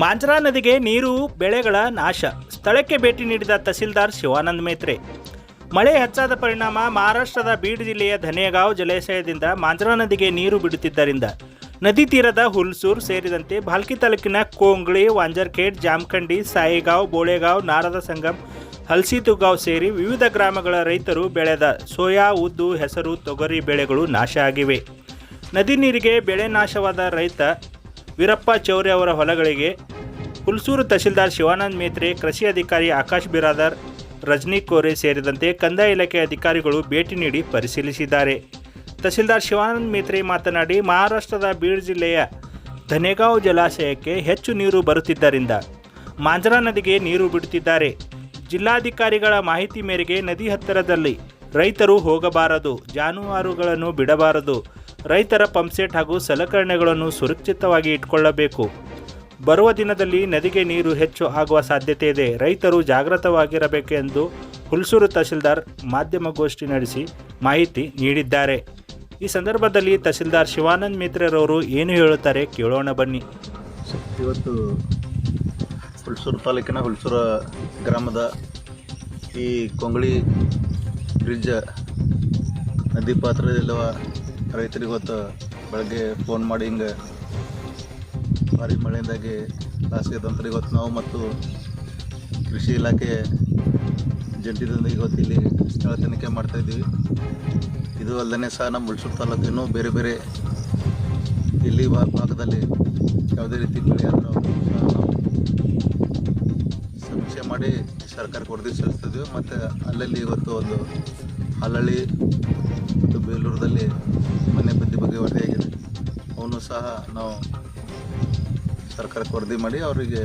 ಮಾಂಜ್ರಾ ನದಿಗೆ ನೀರು, ಬೆಳೆಗಳ ನಾಶ. ಸ್ಥಳಕ್ಕೆ ಭೇಟಿ ನೀಡಿದ ತಹಸೀಲ್ದಾರ್ ಶಿವಾನಂದ್ ಮೇತ್ರೆ. ಮಳೆ ಹೆಚ್ಚಾದ ಪರಿಣಾಮ ಮಹಾರಾಷ್ಟ್ರದ ಬೀಡ್ ಜಿಲ್ಲೆಯ ಧನೇಗಾವ್ ಜಲಾಶಯದಿಂದ ಮಾಂಜರಾ ನದಿಗೆ ನೀರು ಬಿಡುತ್ತಿದ್ದರಿಂದ ನದಿ ತೀರದ ಹುಲ್ಸೂರ್ ಸೇರಿದಂತೆ ಭಾಲ್ಕಿ ತಾಲೂಕಿನ ಕೋಂಗ್ಳಿ, ವಾಂಜರ್ಖೇಡ್, ಜಾಮಖಂಡಿ, ಸಾಯಿಗಾಂವ್, ಬೋಳೆಗಾವ್, ನಾರದ ಸಂಗಮ್, ಹಲ್ಸಿತುಗಾಂವ್ ಸೇರಿ ವಿವಿಧ ಗ್ರಾಮಗಳ ರೈತರು ಬೆಳೆದ ಸೋಯಾ, ಉದ್ದು, ಹೆಸರು, ತೊಗರಿ ಬೆಳೆಗಳು ನಾಶ ಆಗಿವೆ. ನದಿ ನೀರಿಗೆ ಬೆಳೆ ನಾಶವಾದ ರೈತ ವೀರಪ್ಪ ಚೌರಿ ಅವರ ಹೊಲಗಳಿಗೆ ಹುಲ್ಸೂರು ತಹಶೀಲ್ದಾರ್ ಶಿವಾನಂದ್ ಮೇತ್ರೆ, ಕೃಷಿ ಅಧಿಕಾರಿ ಆಕಾಶ್ ಬಿರಾದರ್, ರಜನಿ ಕೋರೆ ಸೇರಿದಂತೆ ಕಂದಾಯ ಇಲಾಖೆ ಅಧಿಕಾರಿಗಳು ಭೇಟಿ ನೀಡಿ ಪರಿಶೀಲಿಸಿದ್ದಾರೆ. ತಹಶೀಲ್ದಾರ್ ಶಿವಾನಂದ್ ಮೇತ್ರೆ ಮಾತನಾಡಿ, ಮಹಾರಾಷ್ಟ್ರದ ಬೀಡ್ ಜಿಲ್ಲೆಯ ಧನೆಗಾಂವ್ ಜಲಾಶಯಕ್ಕೆ ಹೆಚ್ಚು ನೀರು ಬರುತ್ತಿದ್ದರಿಂದ ಮಾಂಜರಾ ನದಿಗೆ ನೀರು ಬಿಡುತ್ತಿದ್ದಾರೆ. ಜಿಲ್ಲಾಧಿಕಾರಿಗಳ ಮಾಹಿತಿ ಮೇರೆಗೆ ನದಿ ಹತ್ತಿರದಲ್ಲಿ ರೈತರು ಹೋಗಬಾರದು, ಜಾನುವಾರುಗಳನ್ನು ಬಿಡಬಾರದು ರೈತರ ಪಂಪ್ಸೆಟ್ ಹಾಗೂ ಸಲಕರಣೆಗಳನ್ನು ಸುರಕ್ಷಿತವಾಗಿ ಇಟ್ಕೊಳ್ಳಬೇಕು. ಬರುವ ದಿನದಲ್ಲಿ ನದಿಗೆ ನೀರು ಹೆಚ್ಚು ಆಗುವ ಸಾಧ್ಯತೆ ಇದೆ. ರೈತರು ಜಾಗೃತವಾಗಿರಬೇಕೆಂದು ಹುಲ್ಸೂರು ತಹಸೀಲ್ದಾರ್ ಮಾಧ್ಯಮಗೋಷ್ಠಿ ನಡೆಸಿ ಮಾಹಿತಿ ನೀಡಿದ್ದಾರೆ. ಈ ಸಂದರ್ಭದಲ್ಲಿ ತಹಶೀಲ್ದಾರ್ ಶಿವಾನಂದ್ ಮಿತ್ರರವರು ಏನು ಹೇಳುತ್ತಾರೆ ಕೇಳೋಣ ಬನ್ನಿ. ಇವತ್ತು ಹುಲ್ಸೂರು ತಾಲೂಕಿನ ಹುಲ್ಸೂರ ಗ್ರಾಮದ ಈ ಕೊಂಗಳಿ ಬ್ರಿಡ್ಜ್ ನದಿ ಪಾತ್ರದಲ್ಲಿರುವ ರೈತರಿಗೆ ಇವತ್ತು ಬೆಳಗ್ಗೆ ಫೋನ್ ಮಾಡಿ ಹಿಂಗೆ ಭಾರಿ ಮಳೆಯಿಂದಾಗಿ ಲಾಸ್ ಅಂತ ಇವತ್ತು ನಾವು ಮತ್ತು ಕೃಷಿ ಇಲಾಖೆ ಜಂಟಿದೊಂದಿಗೆ ಇವತ್ತು ಇಲ್ಲಿ ಸ್ಥಳ ತನಿಖೆ ಮಾಡ್ತಾಯಿದ್ದೀವಿ ಇದು ಅಲ್ಲದೆ ಸಹ ನಮ್ಮ ಹುಲ್ಸೂರು ತಾಲೂಕಿನೂ ಬೇರೆ ಬೇರೆ ಇಲ್ಲಿ ಭಾಗದಲ್ಲಿ ಯಾವುದೇ ರೀತಿ ಬೆಳೆ ಆದರೂ ಸಮೀಕ್ಷೆ ಮಾಡಿ ಸರ್ಕಾರಕ್ಕೆ ವರದಿ ಸಲ್ಲಿಸ್ತಿದ್ದೀವಿ ಮತ್ತು ಅಲ್ಲಲ್ಲಿ ಇವತ್ತು ಒಂದು ಹಲ್ಲಳ್ಳಿ ಮತ್ತು ಬೇಲೂರದಲ್ಲಿ ಮನೆ ಬದ್ದಿ ಬಗ್ಗೆ ವರದಿಯಾಗಿದೆ ಅವನು ಸಹ ನಾವು ಸರ್ಕಾರಕ್ಕೆ ವರದಿ ಮಾಡಿ ಅವರಿಗೆ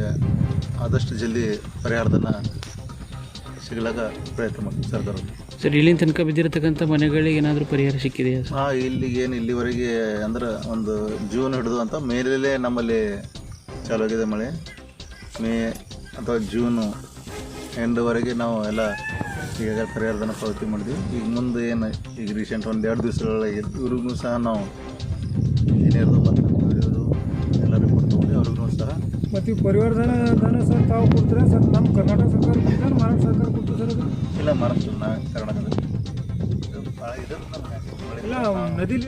ಆದಷ್ಟು ಜಲ್ದಿ ಪರಿಹಾರದನ್ನು ಸಿಗಲಾಗ ಪ್ರಯತ್ನ ಮಾಡ್ತೀವಿ ಸರ್ಕಾರ ಸರ್ ಇಲ್ಲಿನ ತನಕ ಬಿದ್ದಿರತಕ್ಕಂಥ ಮನೆಗಳಿಗೆ ಏನಾದರೂ ಪರಿಹಾರ ಸಿಕ್ಕಿದೆಯಾ ಹಾಂ ಇಲ್ಲಿಗೆ ಏನು ಇಲ್ಲಿವರೆಗೆ ಅಂದ್ರೆ ಒಂದು ಜೂನ್ ಹಿಡಿದು ಅಂತ ಮೇಲೇ ನಮ್ಮಲ್ಲಿ ಚಾಲು ಆಗಿದೆ ಮಳೆ. ಮೇ ಅಥವಾ ಜೂನು ಎಂಡ್ವರೆಗೆ ನಾವು ಎಲ್ಲ ಈಗ ಪರಿಹಾರಧನ ಪಾವತಿ ಮಾಡಿದ್ವಿ. ಈಗ ಮುಂದೆ ಏನು ಈಗ ರೀಸೆಂಟ್ ಒಂದು ಎರಡು ದಿವಸಗಳ ಇವ್ರಿಗೂ ಸಹ ನಾವು ಇಂಜಿನಿಯರ್ದು ಮತ್ತು ಹಿಡಿಯೋದು ಎಲ್ಲ ರಿಪೋರ್ಟ್ ತೊಗೊಂಡು ಅವ್ರಿಗೂ ಸಹ ಮತ್ತು ಈ ಪರಿವಾರ ಧನ ಧನ ಸರ್ ತಾವು ಕೊಡ್ತೀರಾ? ಸರ್ ನಮ್ಮ ಕರ್ನಾಟಕ ಸರ್ಕಾರ ಕೊಡ್ತಾರೆ? ಮಹಾರಾಷ್ಟ್ರ ಸರ್ಕಾರ ಕೊಡ್ತಾರೆ ಸರ್ ಅದು? ಇಲ್ಲ ಮಹಾರಾಷ್ಟ್ರ ನಾ ನದಿಲಿ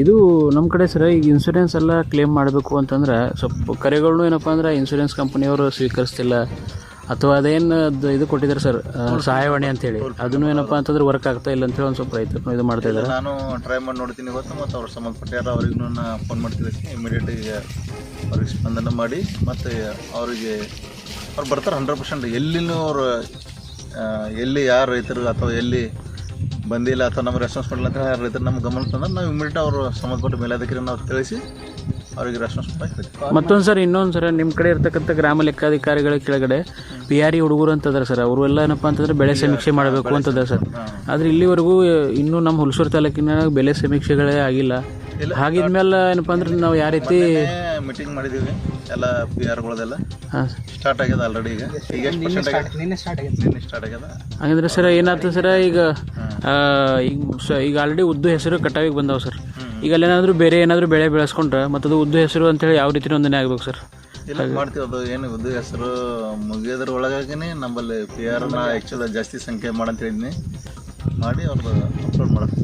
ಇದು ನಮ್ಮ ಕಡೆ ಸರ್ ಈಗ ಇನ್ಸೂರೆನ್ಸ್ ಎಲ್ಲ ಕ್ಲೇಮ್ ಮಾಡಬೇಕು ಅಂತಂದ್ರೆ ಸ್ವಲ್ಪ ಕರೆಗಳನ್ನೂ ಏನಪ್ಪ ಅಂದ್ರೆ ಇನ್ಸೂರೆನ್ಸ್ ಕಂಪನಿಯವರು ಸ್ವೀಕರಿಸ್ತಿಲ್ಲ. ಅಥವಾ ಅದೇನು ಅದು ಇದು ಕೊಟ್ಟಿದ್ದಾರೆ ಸರ್ ಸಹಾಯವಾಣಿ ಅಂತೇಳಿ. ಅದನ್ನು ಏನಪ್ಪ ಅಂತಂದ್ರೆ ವರ್ಕ್ ಆಗ್ತಾ ಇಲ್ಲ ಅಂತೇಳಿ ಒಂದು ಸ್ವಲ್ಪ ರೈತರು ಇದು ಮಾಡ್ತಾ ಇದ್ದಾರೆ. ನಾನು ಟ್ರೈ ಮಾಡಿ ನೋಡ್ತೀನಿ ಇವತ್ತು ಮತ್ತು ಅವ್ರು ಸಂಬಂಧಪಟ್ಟ ಯಾರು ಅವ್ರಿಗೂ ನಾನು ಫೋನ್ ಮಾಡ್ತಿದ್ದೆ ಇಮಿಡಿಯೇಟ್ ಈಗ ಅವ್ರಿಗೆ ಸ್ಪಂದನೆ ಮಾಡಿ ಮತ್ತು ಅವರಿಗೆ ಅವ್ರು ಬರ್ತಾರೆ ಹಂಡ್ರೆಡ್ ಪರ್ಸೆಂಟ್ ಎಲ್ಲಿನೂ ಅವರು ಎಲ್ಲಿ ಯಾರು ರೈತರು ಅಥವಾ ಎಲ್ಲಿ ಬಂದಿಲ್ಲ ಅಥವಾ ನಮ್ಮ ರೆಸ್ಪಾನ್ಸ್ ಮಾಡಿಲ್ಲ ಅಂತ ರೈತರು ನಮ್ಮ ಗಮನ ತಂದ್ರೆ ನಾವು ಇಮಿಡಿಯೇಟ್ ಅವರು ಸಂಬಂಧಪಟ್ಟ ಮೇಲಾಧಿಕಾರಿ ನಾವು ತಿಳಿಸಿ ಅವರಿಗೆ ಮತ್ತೊಂದು ಸರ್ ಇನ್ನೊಂದು ಸರ್ ನಿಮ್ಮ ಕಡೆ ಇರ್ತಕ್ಕಂಥ ಗ್ರಾಮ ಲೆಕ್ಕಾಧಿಕಾರಿಗಳ ಕೆಳಗಡೆ ಪಿ ಆರ್ ಇ ಹುಡುಗರು ಅಂತದಾರೆ ಸರ್. ಅವರು ಎಲ್ಲ ಏನಪ್ಪ ಅಂತಂದ್ರೆ ಬೆಳೆ ಸಮೀಕ್ಷೆ ಮಾಡಬೇಕು ಅಂತದ ಸರ್. ಆದ್ರೆ ಇಲ್ಲಿವರೆಗೂ ಇನ್ನೂ ನಮ್ಮ ಹುಲಸೂರು ತಾಲೂಕಿನ ಬೆಲೆ ಸಮೀಕ್ಷೆಗಳೇ ಆಗಿಲ್ಲ. ಹಾಗಿದ್ಮೇಲೆ ಏನಪ್ಪ ಅಂದ್ರೆ ನಾವು ಯಾವ ರೀತಿ ಮೀಟಿಂಗ್ ಮಾಡಿದ್ದೀವಿ ಎಲ್ಲ ಪಿ ಆರ್ಗಳದೆಲ್ಲ ಹಾಂ ಸ್ಟಾರ್ಟ್ ಆಗ್ಯದ ಆಲ್ರೆಡಿ ಈಗ. ನಿನ್ನೆ ಸ್ಟಾರ್ಟ್ ಆಗ್ಯದ? ಹಾಗಂದ್ರೆ ಸರ್ ಏನಾಯ್ತು ಸರ್ ಈಗ ಈಗ ಆಲ್ರೆಡಿ ಉದ್ದು ಹೆಸರು ಕಟಾವಿಗೆ ಬಂದಾವ ಸರ್. ಈಗ ಅಲ್ಲೇನಾದ್ರೂ ಬೇರೆ ಏನಾದರೂ ಬೆಳೆ ಬೆಳೆಸ್ಕೊಂಡ್ರೆ ಮತ್ತದು ಉದ್ದು ಹೆಸರು ಅಂತೇಳಿ ಯಾವ ರೀತಿ ಒಂದನೇ ಆಗ್ಬೇಕು ಸರ್? ಇಲ್ಲ ಮಾಡ್ತೀವಿ ಅದು ಏನು ಉದ್ದು ಹೆಸರು ಮುಗಿಯೋದ್ರ ಒಳಗಾಗಿನೇ ನಮ್ಮಲ್ಲಿ ಪಿ ಆರ್ನ ಆ್ಯಕ್ಚುಲಿ ಜಾಸ್ತಿ ಸಂಖ್ಯೆ ಮಾಡಂತ ಹೇಳಿದ್ನಿ. ಮಾಡಿ ಅವ್ರದ್ದು ಅಪ್ಲೋಡ್ ಮಾಡಕ್ಕೆ